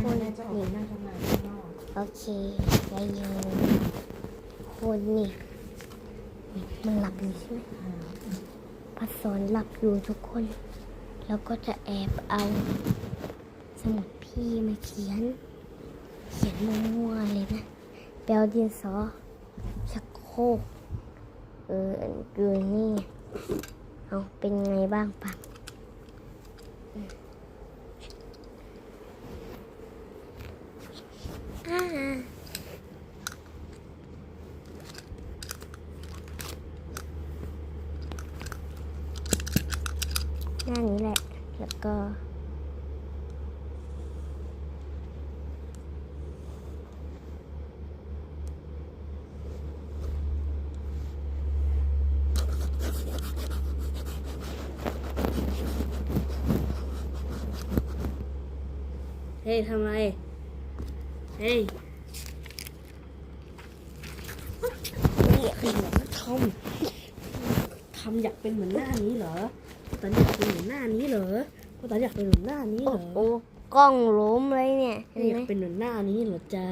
คนนั่โอเคใจเย็นคนนี่มันหลับอยู่ใช่ไหมพัดสอนหลับอยู่ทุกคน แล้วก็จะแอบเอา สมุดพี่มาเขียน เขียนมั่วๆเลยนะแปลดินสอชักโครกเอออยู่นี่ เอาเป็นไงบ้างปะอ่า หน้านี้แหละ แล้วก็ เฮ้ยทำไรเฮ้ยนี่ขยันทำทำอยากเป็นเหมือนหน้านี้เหรอ ตอนอยากเป็นเหมือนหน้านี้เหรอกูตอนอยากเป็นเหมือนหน้านี้โอ้เหรอโหกล้องล้มเลยเนี่ยเห็นอยาไหมกเป็นเหมือนหน้านี้เหรอจ๊ะ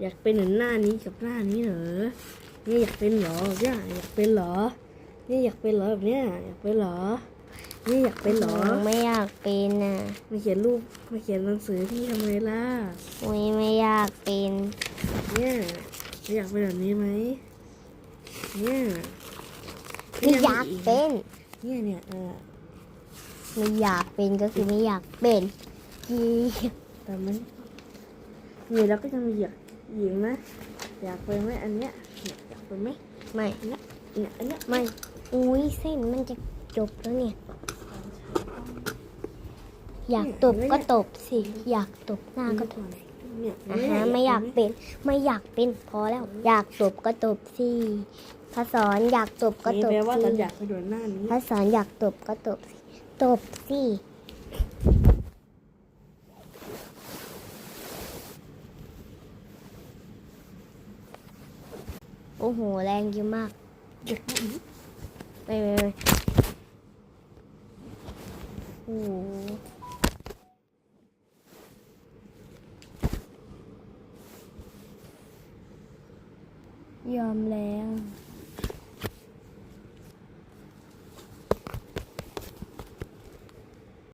อยากเป็นเหมือนหน้านี้กับหน้านี้เหรอเนี่ยอยากเป็นเหรอเนี่ยอยากเป็นเหรอเนี่ยอยากเป็นเหรอแบบเนี้ยอยากเป็นเหรอเนี่ยอยากเป็นเหรอไม่อยากเป็นอะมาเขียนรูปมาเขียนหนังสือพี่ทำไมล่ะโอ้ยไม่อยากเป็นเนี่ยอยากเป็นแบบนี้ไหมเนี่ย ไม่อยากเป็น เนี่ยเนี่ยเออไม่อยากเป็นก็คือไม่อยากเป็นจีแต่มันเนี่ยเราก็จะมีอยากหญิงนะอยากเป็นไหมอันเนี้ยเนี่ยอยากเป็นไหมไม่เนี่ยอันเนี้ยไม่อุ้ยเส้นมันจะจบแล้วเนี่ย อยากตบก็ตบสิ อยากตบหน้าก็ตบเนี่ยอะฮะไม่อยากเป็น ไม่อยากเป็นพอแล้ว อยากตบก็ตบสิ พระสอนอยากตบก็นี่ตบแปลว่าสิเราอยากไปโดนหน้านี้พระสอนอยากตบก็ตบสิตบสิโอ้โหแรงเยอะมากเด็กผู้หญิงไม่ไม่ไม่โอ้โหยอมแล้ว